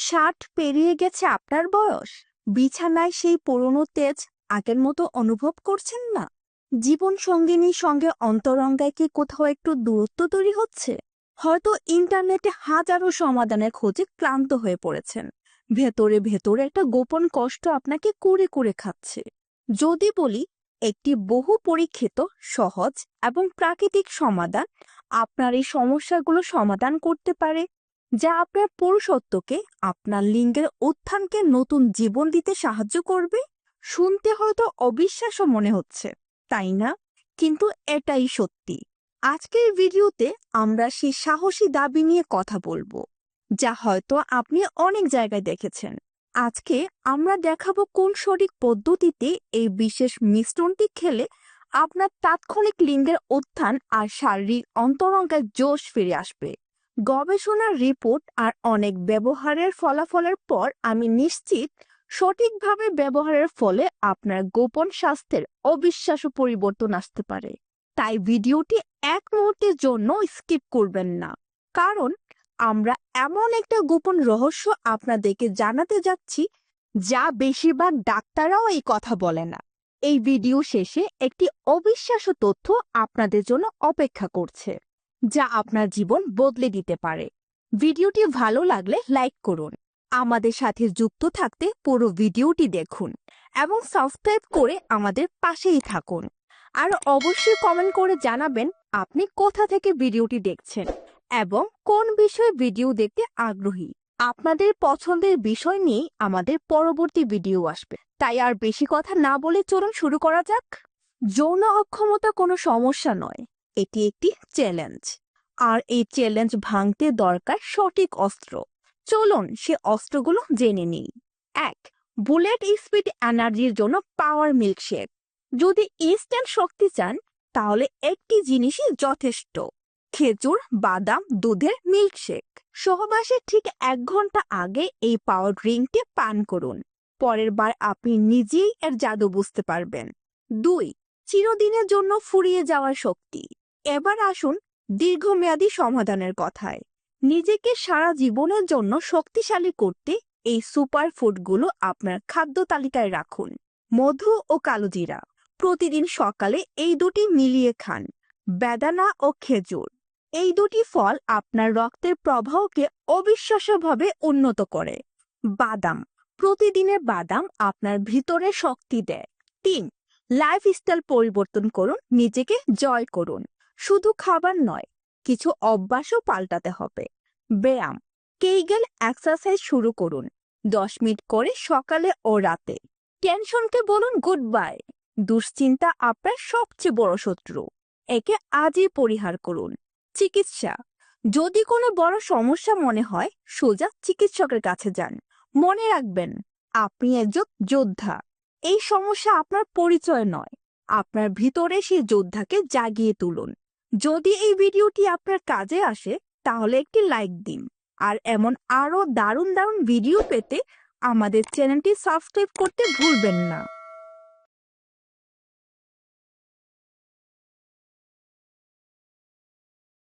ষাট পেরিয়ে গেছে আপনার বয়স? বিছানায় সেই পুরনো তেজ আগের মতো অনুভব করছেন না? জীবন সঙ্গিনীর সঙ্গে অন্তরঙ্গায় কি কোথাও একটু দূরত্ব তৈরি হচ্ছে? হয়তো ইন্টারনেটে হাজারো সমাধানের খোঁজে ক্লান্ত হয়ে পড়েছেন। ভেতরে ভেতরে একটা গোপন কষ্ট আপনাকে কুরে কুরে খাচ্ছে। যদি বলি, একটি বহু পরীক্ষিত, সহজ এবং প্রাকৃতিক সমাধান আপনার এই সমস্যাগুলো সমাধান করতে পারে। যা আপনার পুরুষত্বকে, আপনার লিঙ্গের উত্থানকে নতুন জীবন দিতে সাহায্য করবে? শুনতে হয়তো অবিশ্বাসও মনে হচ্ছে, তাই না? কিন্তু এটাই সত্যি। আজকের ভিডিওতে আমরা সেই সাহসী দাবি নিয়ে কথা বলব, যা হয়তো আপনি অনেক জায়গায় দেখেছেন। আজকে আমরা দেখাবো কোন সঠিক পদ্ধতিতে এই বিশেষ মিশ্রণটি খেলে আপনার তাৎক্ষণিক লিঙ্গের উত্থান আর শারীরিক অন্তরঙ্গের জোশ ফিরে আসবে। গবেষণার রিপোর্ট আর অনেক ব্যবহারের ফলাফলের পর আমি নিশ্চিত সঠিকভাবে ব্যবহারের ফলে আপনার গোপন স্বাস্থ্যের অবিশ্বাস্য পরিবর্তন আসতে পারে। তাই ভিডিওটি এক মুহূর্তের জন্য স্কিপ করবেন না। কারণ আমরা এমন একটা গোপন রহস্য আপনাদেরকে জানাতে যাচ্ছি, যা বেশিরভাগ ডাক্তাররাও এই কথা বলে না। এই ভিডিও শেষে একটি অবিশ্বাস্য তথ্য আপনাদের জন্য অপেক্ষা করছে। যা আপনার জীবন বদলে দিতে পারে। ভিডিওটি ভালো লাগলে লাইক করুন। আমাদের সাথে যুক্ত থাকতে পুরো ভিডিওটি দেখুন এবং সাবস্ক্রাইব করে আমাদের পাশেই থাকুন। আর অবশ্যই কমেন্ট করে জানাবেন, আপনি কোথা থেকে ভিডিওটি দেখছেন এবং কোন বিষয়ে ভিডিও দেখতে আগ্রহী। আপনাদের পছন্দের বিষয় নিয়ে আমাদের পরবর্তী ভিডিও আসবে। তাই আর বেশি কথা না বলে চলুন শুরু করা যাক। যৌন অক্ষমতা কোনো সমস্যা নয়। এটি একটি চ্যালেঞ্জ আর এই চ্যালেঞ্জ ভাঙতে দরকার সঠিক অস্ত্র। চলুন সে অস্ত্রগুলো জেনে নিই। এক বুলেট স্পিড এনার্জির জন্য পাওয়ার মিল্কশেক যদি ইনস্ট্যান্ট শক্তি চান, তাহলে একটি জিনিসই যথেষ্ট। খেজুর, বাদাম, দুধের মিল্কশেক সহবাসের ঠিক এক ঘণ্টা আগে এই পাওয়ার ড্রিঙ্কটি পান করুন। পরের বার আপনি নিজেই এর জাদু বুঝতে পারবেন। দুই, চিরদিনের জন্য ফুরিয়ে যাওয়ার শক্তি। এবার আসুন দীর্ঘমেয়াদী সমাধানের কথায়। নিজেকে সারা জীবনের জন্য শক্তিশালী করতে এই সুপার ফুডগুলো আপনার খাদ্য তালিকায় রাখুন। মধু ও কালোজিরা প্রতিদিন সকালে এই দুটি মিলিয়ে খান। বেদানা ও খেজুর এই দুটি ফল আপনার রক্তের প্রবাহকে অবিশ্বাস্যভাবে উন্নত করে। বাদাম প্রতিদিনের বাদাম আপনার ভিতরে শক্তি দেয়। তিন লাইফস্টাইল পরিবর্তন করুন, নিজেকে জয় করুন। শুধু খাবার নয়, কিছু অভ্যাসও পাল্টাতে হবে। ব্যায়াম, কেইগেল এক্সারসাইজ শুরু করুন, দশ মিনিট করে সকালে ও রাতে। টেনশনকে বলুন গুড বাই দুশ্চিন্তা আপনার সবচেয়ে বড় শত্রু। একে আজই পরিহার করুন। চিকিৎসা, যদি কোনো বড় সমস্যা মনে হয়, সোজা চিকিৎসকের কাছে যান। মনে রাখবেন, আপনি একজন যোদ্ধা। এই সমস্যা আপনার পরিচয় নয়, আপনার ভিতরে সেই যোদ্ধাকে জাগিয়ে তুলুন। যদি এই ভিডিওটি আপনার কাজে আসে, তাহলে একটি লাইক দিন। আর এমন আরও দারুণ দারুণ ভিডিও পেতে আমাদের চ্যানেলটি সাবস্ক্রাইব করতে ভুলবেন না।